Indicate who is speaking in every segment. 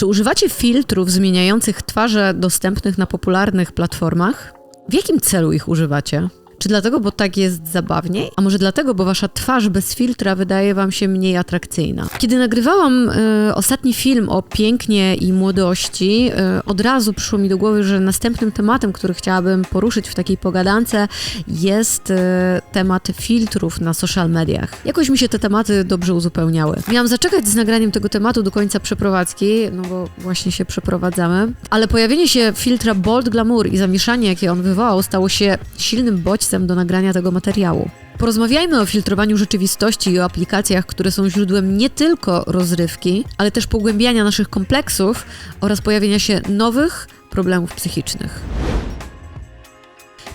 Speaker 1: Czy używacie filtrów zmieniających twarze dostępnych na popularnych platformach? W jakim celu ich używacie? Czy dlatego, bo tak jest zabawniej? A może dlatego, bo wasza twarz bez filtra wydaje wam się mniej atrakcyjna? Kiedy nagrywałam y, ostatni film o pięknie i młodości, y, od razu przyszło mi do głowy, że następnym tematem, który chciałabym poruszyć w takiej pogadance, jest y, temat filtrów na social mediach. Jakoś mi się te tematy dobrze uzupełniały. Miałam zaczekać z nagraniem tego tematu do końca przeprowadzki, no bo właśnie się przeprowadzamy, ale pojawienie się filtra Bold Glamour i zamieszanie, jakie on wywołał, stało się silnym bodźcem do nagrania tego materiału. Porozmawiajmy o filtrowaniu rzeczywistości i o aplikacjach, które są źródłem nie tylko rozrywki, ale też pogłębiania naszych kompleksów oraz pojawienia się nowych problemów psychicznych.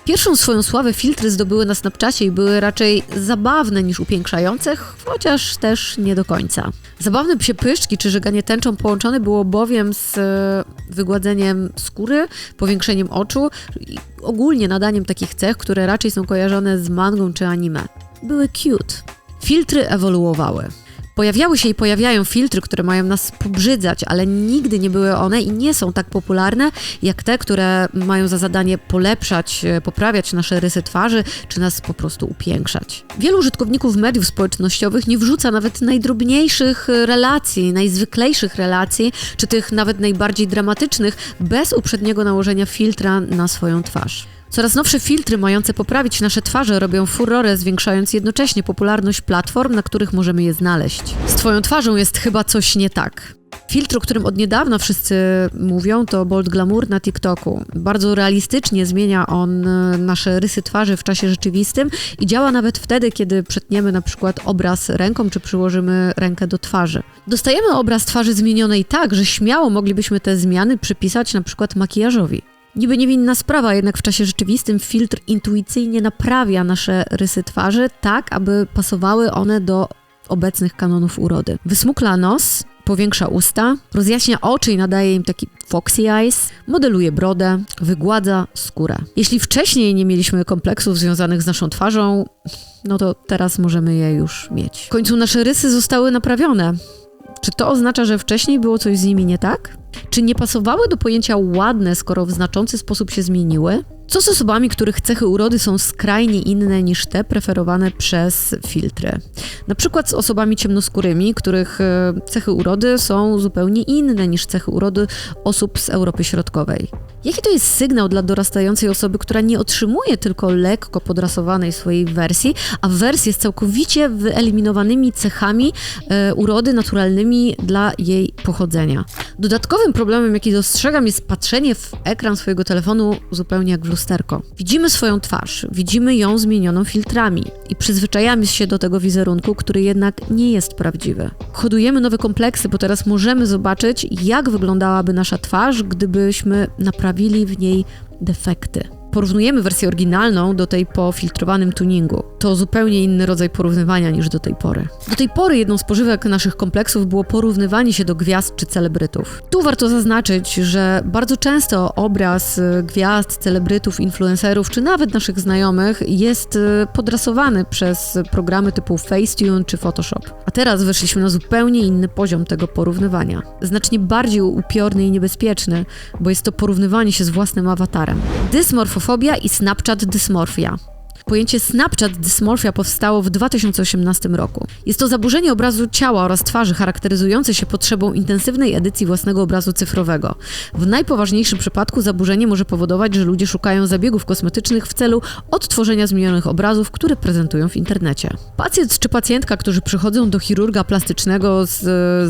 Speaker 1: Pierwszą swoją sławę filtry zdobyły na Snapchacie i były raczej zabawne niż upiększające, chociaż też nie do końca. Zabawne psie pyszczki czy żeganie tęczą połączone było bowiem z e, wygładzeniem skóry, powiększeniem oczu i ogólnie nadaniem takich cech, które raczej są kojarzone z mangą czy anime. Były cute. Filtry ewoluowały. Pojawiały się i pojawiają filtry, które mają nas pobrzydzać, ale nigdy nie były one i nie są tak popularne jak te, które mają za zadanie polepszać, e, poprawiać nasze rysy twarzy, czy nas po prostu upiększać. Wielu użytkowników mediów społecznościowych nie wrzuca nawet najdrobniejszych e, relacji, najzwyklejszych relacji, czy tych nawet najbardziej dramatycznych, bez uprzedniego nałożenia filtra na swoją twarz. Coraz nowsze filtry mające poprawić nasze twarze robią furorę, zwiększając jednocześnie popularność platform, na których możemy je znaleźć. Z twoją twarzą jest chyba coś nie tak. Filtr, o którym od niedawna wszyscy mówią, to Bold Glamour na TikToku. Bardzo realistycznie zmienia on e, nasze rysy twarzy w czasie rzeczywistym i działa nawet wtedy, kiedy przetniemy na przykład obraz ręką, czy przyłożymy rękę do twarzy. Dostajemy obraz twarzy zmienionej tak, że śmiało moglibyśmy te zmiany przypisać na przykład makijażowi. Niby niewinna sprawa, jednak w czasie rzeczywistym filtr intuicyjnie naprawia nasze rysy twarzy tak, aby pasowały one do obecnych kanonów urody. Wysmukla nos, powiększa usta, rozjaśnia oczy i nadaje im taki foxy eyes, modeluje brodę, wygładza skórę. Jeśli wcześniej nie mieliśmy kompleksów związanych z naszą twarzą, no to teraz możemy je już mieć. W końcu nasze rysy zostały naprawione. Czy to oznacza, że wcześniej było coś z nimi nie tak? Czy nie pasowały do pojęcia ładne, skoro w znaczący sposób się zmieniły? Co z osobami, których cechy urody są skrajnie inne niż te preferowane przez filtry? Na przykład z osobami ciemnoskórymi, których e, cechy urody są zupełnie inne niż cechy urody osób z Europy Środkowej. Jaki to jest sygnał dla dorastającej osoby, która nie otrzymuje tylko lekko podrasowanej swojej wersji, a wersję z całkowicie wyeliminowanymi cechami e, urody naturalnymi dla jej pochodzenia? Dodatkowym problemem, jaki dostrzegam, jest patrzenie w ekran swojego telefonu zupełnie jak w lusterko. Widzimy swoją twarz, widzimy ją zmienioną filtrami i przyzwyczajamy się do tego wizerunku, który jednak nie jest prawdziwy. Hodujemy nowe kompleksy, bo teraz możemy zobaczyć, jak wyglądałaby nasza twarz, gdybyśmy naprawili w niej defekty porównujemy wersję oryginalną do tej po filtrowanym tuningu. To zupełnie inny rodzaj porównywania niż do tej pory. Do tej pory jedną z pożywek naszych kompleksów było porównywanie się do gwiazd czy celebrytów. Tu warto zaznaczyć, że bardzo często obraz y, gwiazd, celebrytów, influencerów czy nawet naszych znajomych jest y, podrasowany przez programy typu Facetune czy Photoshop. A teraz weszliśmy na zupełnie inny poziom tego porównywania. Znacznie bardziej upiorny i niebezpieczny, bo jest to porównywanie się z własnym awatarem. Dysmorfofobia Fobia i Snapchat dysmorfia. Pojęcie Snapchat dysmorfia powstało w 2018 roku. Jest to zaburzenie obrazu ciała oraz twarzy charakteryzujące się potrzebą intensywnej edycji własnego obrazu cyfrowego. W najpoważniejszym przypadku zaburzenie może powodować, że ludzie szukają zabiegów kosmetycznych w celu odtworzenia zmienionych obrazów, które prezentują w internecie. Pacjent czy pacjentka, którzy przychodzą do chirurga plastycznego z,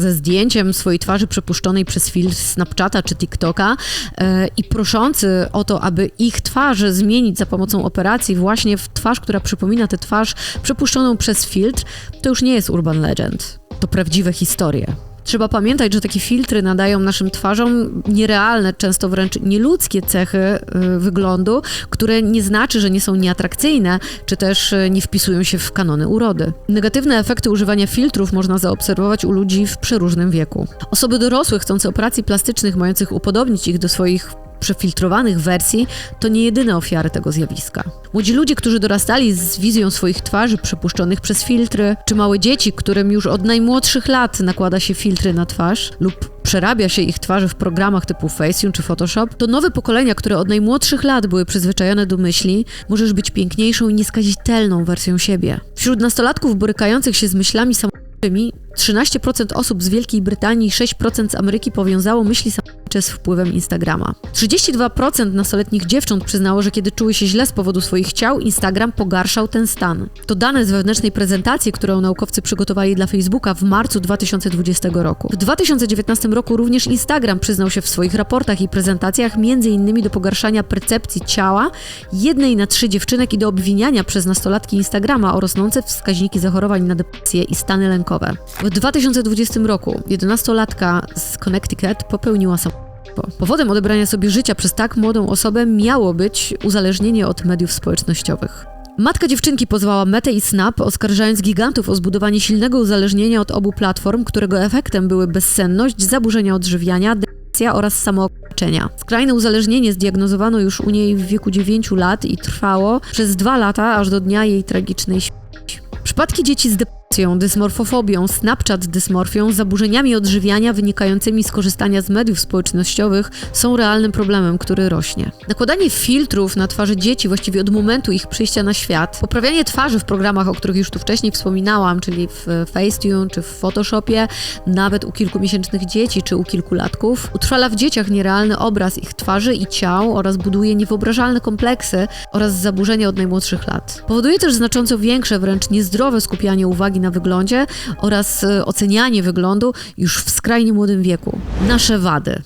Speaker 1: ze zdjęciem swojej twarzy przepuszczonej przez filtr Snapchata czy TikToka e, i proszący o to, aby ich twarz zmienić za pomocą operacji właśnie w twarz, która przypomina tę twarz przepuszczoną przez filtr, to już nie jest urban legend. To prawdziwe historie. Trzeba pamiętać, że takie filtry nadają naszym twarzom nierealne, często wręcz nieludzkie cechy y, wyglądu, które nie znaczy, że nie są nieatrakcyjne, czy też y, nie wpisują się w kanony urody. Negatywne efekty używania filtrów można zaobserwować u ludzi w przeróżnym wieku. Osoby dorosłe chcące operacji plastycznych, mających upodobnić ich do swoich przefiltrowanych wersji to nie jedyne ofiary tego zjawiska. Młodzi ludzie, którzy dorastali z wizją swoich twarzy przepuszczonych przez filtry, czy małe dzieci, którym już od najmłodszych lat nakłada się filtry na twarz lub przerabia się ich twarze w programach typu Facetune czy Photoshop, to nowe pokolenia, które od najmłodszych lat były przyzwyczajone do myśli, możesz być piękniejszą i nieskazitelną wersją siebie. Wśród nastolatków borykających się z myślami samobójczymi 13% osób z Wielkiej Brytanii i 6% z Ameryki powiązało myśli samobójcze z wpływem Instagrama. 32% nastoletnich dziewcząt przyznało, że kiedy czuły się źle z powodu swoich ciał, Instagram pogarszał ten stan. To dane z wewnętrznej prezentacji, którą naukowcy przygotowali dla Facebooka w marcu 2020 roku. W 2019 roku również Instagram przyznał się w swoich raportach i prezentacjach m.in. do pogarszania percepcji ciała jednej na trzy dziewczynek i do obwiniania przez nastolatki Instagrama o rosnące wskaźniki zachorowań na depresję i stany lękowe. W 2020 roku 11-latka z Connecticut popełniła samobójstwo. Powodem odebrania sobie życia przez tak młodą osobę miało być uzależnienie od mediów społecznościowych. Matka dziewczynki pozwała Meta i Snap, oskarżając gigantów o zbudowanie silnego uzależnienia od obu platform, którego efektem były bezsenność, zaburzenia odżywiania, depresja oraz samookaczenia. Skrajne uzależnienie zdiagnozowano już u niej w wieku 9 lat i trwało przez dwa lata, aż do dnia jej tragicznej śmierci. Przypadki dzieci z depresją dysmorfofobią, Snapchat dysmorfią, zaburzeniami odżywiania wynikającymi z korzystania z mediów społecznościowych są realnym problemem, który rośnie. Nakładanie filtrów na twarze dzieci właściwie od momentu ich przyjścia na świat, poprawianie twarzy w programach, o których już tu wcześniej wspominałam, czyli w Facetune czy w Photoshopie, nawet u kilkumiesięcznych dzieci czy u kilkulatków, utrwala w dzieciach nierealny obraz ich twarzy i ciał oraz buduje niewyobrażalne kompleksy oraz zaburzenia od najmłodszych lat. Powoduje też znacząco większe, wręcz niezdrowe skupianie uwagi na wyglądzie oraz e, ocenianie wyglądu już w skrajnie młodym wieku. Nasze wady.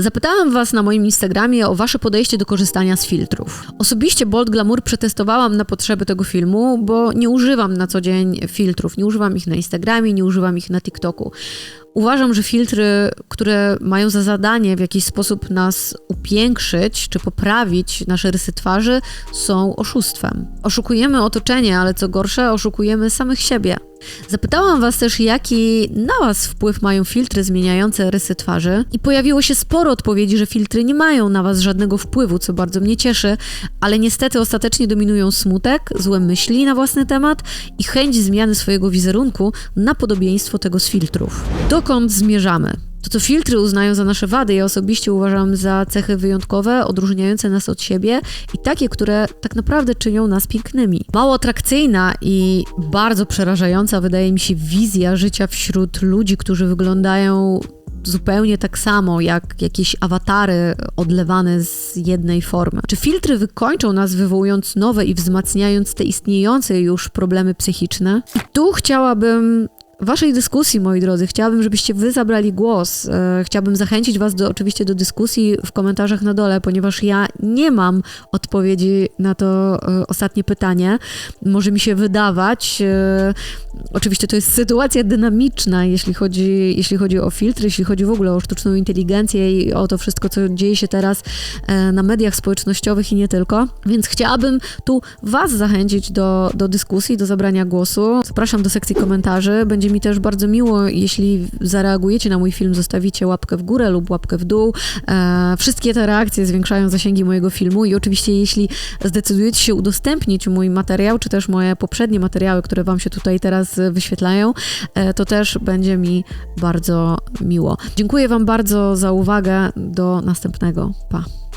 Speaker 1: Zapytałam Was na moim Instagramie o Wasze podejście do korzystania z filtrów. Osobiście Bold Glamour przetestowałam na potrzeby tego filmu, bo nie używam na co dzień filtrów. Nie używam ich na Instagramie, nie używam ich na TikToku. Uważam, że filtry, które mają za zadanie w jakiś sposób nas upiększyć czy poprawić nasze rysy twarzy, są oszustwem. Oszukujemy otoczenie, ale co gorsze, oszukujemy samych siebie. Zapytałam Was też, jaki na Was wpływ mają filtry zmieniające rysy twarzy, i pojawiło się sporo odpowiedzi, że filtry nie mają na Was żadnego wpływu, co bardzo mnie cieszy, ale niestety ostatecznie dominują smutek, złe myśli na własny temat i chęć zmiany swojego wizerunku na podobieństwo tego z filtrów. Dokąd zmierzamy? To, co filtry uznają za nasze wady, ja osobiście uważam za cechy wyjątkowe, odróżniające nas od siebie i takie, które tak naprawdę czynią nas pięknymi. Mało atrakcyjna i bardzo przerażająca wydaje mi się wizja życia wśród ludzi, którzy wyglądają zupełnie tak samo jak jakieś awatary odlewane z jednej formy. Czy filtry wykończą nas, wywołując nowe i wzmacniając te istniejące już problemy psychiczne? I tu chciałabym waszej dyskusji, moi drodzy. Chciałabym, żebyście wy zabrali głos. E, chciałabym zachęcić was do, oczywiście do dyskusji w komentarzach na dole, ponieważ ja nie mam odpowiedzi na to e, ostatnie pytanie. Może mi się wydawać. E, oczywiście to jest sytuacja dynamiczna, jeśli chodzi, jeśli chodzi o filtry, jeśli chodzi w ogóle o sztuczną inteligencję i o to wszystko, co dzieje się teraz na mediach społecznościowych i nie tylko. Więc chciałabym tu was zachęcić do, do dyskusji, do zabrania głosu. Zapraszam do sekcji komentarzy. Będzie będzie mi też bardzo miło, jeśli zareagujecie na mój film, zostawicie łapkę w górę lub łapkę w dół. E, wszystkie te reakcje zwiększają zasięgi mojego filmu i oczywiście jeśli zdecydujecie się udostępnić mój materiał, czy też moje poprzednie materiały, które Wam się tutaj teraz wyświetlają, e, to też będzie mi bardzo miło. Dziękuję Wam bardzo za uwagę. Do następnego. Pa.